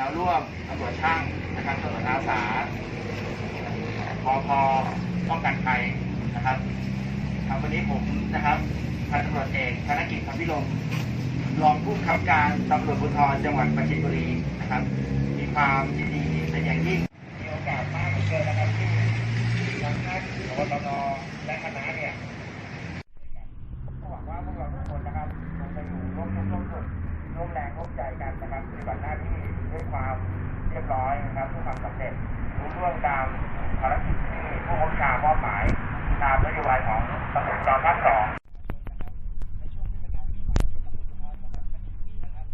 แนวร่วมตำรวจช่างนะครับตำรวจอาสาพอพอป้องกันภัยนะครับครับวันนี้ผมนะครับพันตำรวจเอกธนกิจคำพิรมรองผู้บังคับการตำรวจภูธรจังหวัดประจิตบุรีนะครับ มีความยินดี ร่วมตามภารกิจที่ผู้บังคับมอบหมายตามนโยบายของตำรวจจอภาคสองในช่วงเทศกาลปีใหม่ตำรวจภูธรจังหวัดปัตตานีนะครับ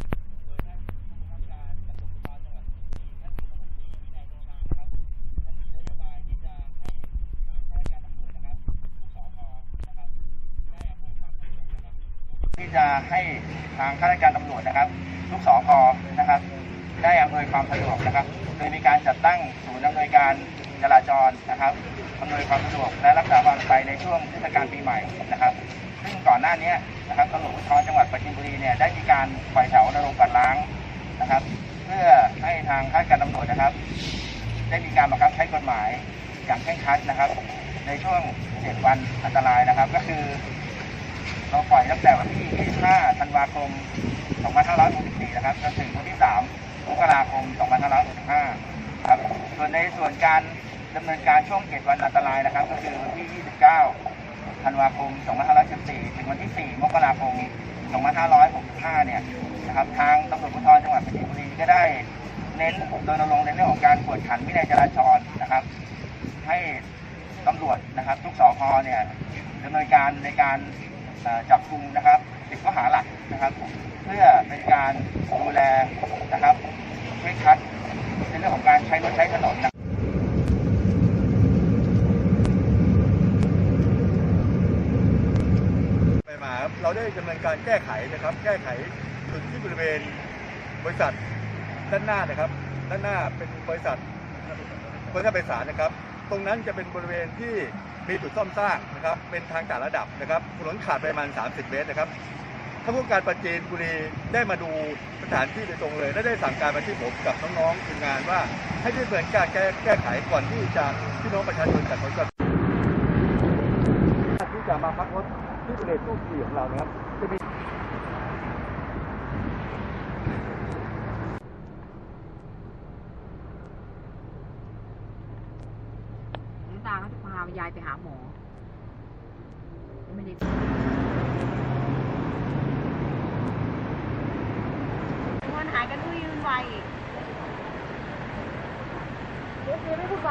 โดยท่านผู้บังคับการตำรวจภูธรจังหวัดปัตตานีท่านพลตำรวจตรีวินัยโนชานะครับท่านมีนโยบายที่จะให้ทางข้าราชการตำรวจนะครับ ทุกสพนะครับได้อำนวยความสะดวกนะครับ ได้อำนวยความสะดวกนะครับ โดยมีการจัดตั้งศูนย์อำนวยการจราจรนะครับอำนวยความสะดวกและรักษาความปลอดภัยในช่วงเทศกาลปีใหม่นะครับ ซึ่งก่อนหน้านี้นะครับตำรวจภูธรจังหวัดปราจีนบุรีเนี่ยได้มีการปล่อยแถวรงค์ปัดล้างนะครับ เพื่อให้ทางข้าราชการตำรวจนะครับ ได้มีการบังคับใช้กฎหมายอย่างเคร่งครัดนะครับ ในช่วง 7 วันอันตรายนะครับ ก็คือ เราปล่อยตั้งแต่วันที่ 25 ธันวาคม 2564 นะครับจนถึงวันที่ 3 มกราคม 2565 ครับ ส่วนในส่วนการดำเนินการช่วง 7 วันอันตรายนะครับ ก็คือวันที่ 29 ธันวาคม 2514 ถึงวันที่ 4 มกราคม 2565 เนี่ยนะครับทางตำรวจภูธรจังหวัดปราจีนบุรีก็ได้เน้นโดยรณรงค์ในเรื่องของการกวดขันวินัยจราจรนะครับ ให้ตำรวจนะครับทุกสพเนี่ยดำเนินการในการจับกลุ่มนะครับติดข้อหาหลักนะครับ เพื่อเป็นการดูแลนะครับเคร่งครัดในเรื่องของการใช้รถใช้ถนนนะไปมาเราได้ดำเนินการแก้ไขนะครับ แก้ไขจุดที่บริเวณบริษัทด้านหน้านะครับ ด้านหน้าเป็นบริษัทบริษัทไปสารนะครับ ตรงนั้นจะเป็นบริเวณที่มีจุดซ่อมสร้างนะครับ เป็นทางต่างระดับนะครับถนนขาดไปประมาณ 30 เมตรนะครับ ท่านผู้การประจีนบุรีได้มาดูสถานที่โดยตรงเลย และได้สั่งการมาที่ผมกับน้องๆทีมงานว่า ให้ได้ดำเนินการแก้แก้ไขก่อนที่จะพี่น้องประชาชนจากผลกระทบที่จะมาพักรถที่บริเวณตู้ขี่ของเรานะครับจะมีน้ำตาก็จะพายายไปหาหมอไม่ได้มันหายกัน ด้วยยืนไว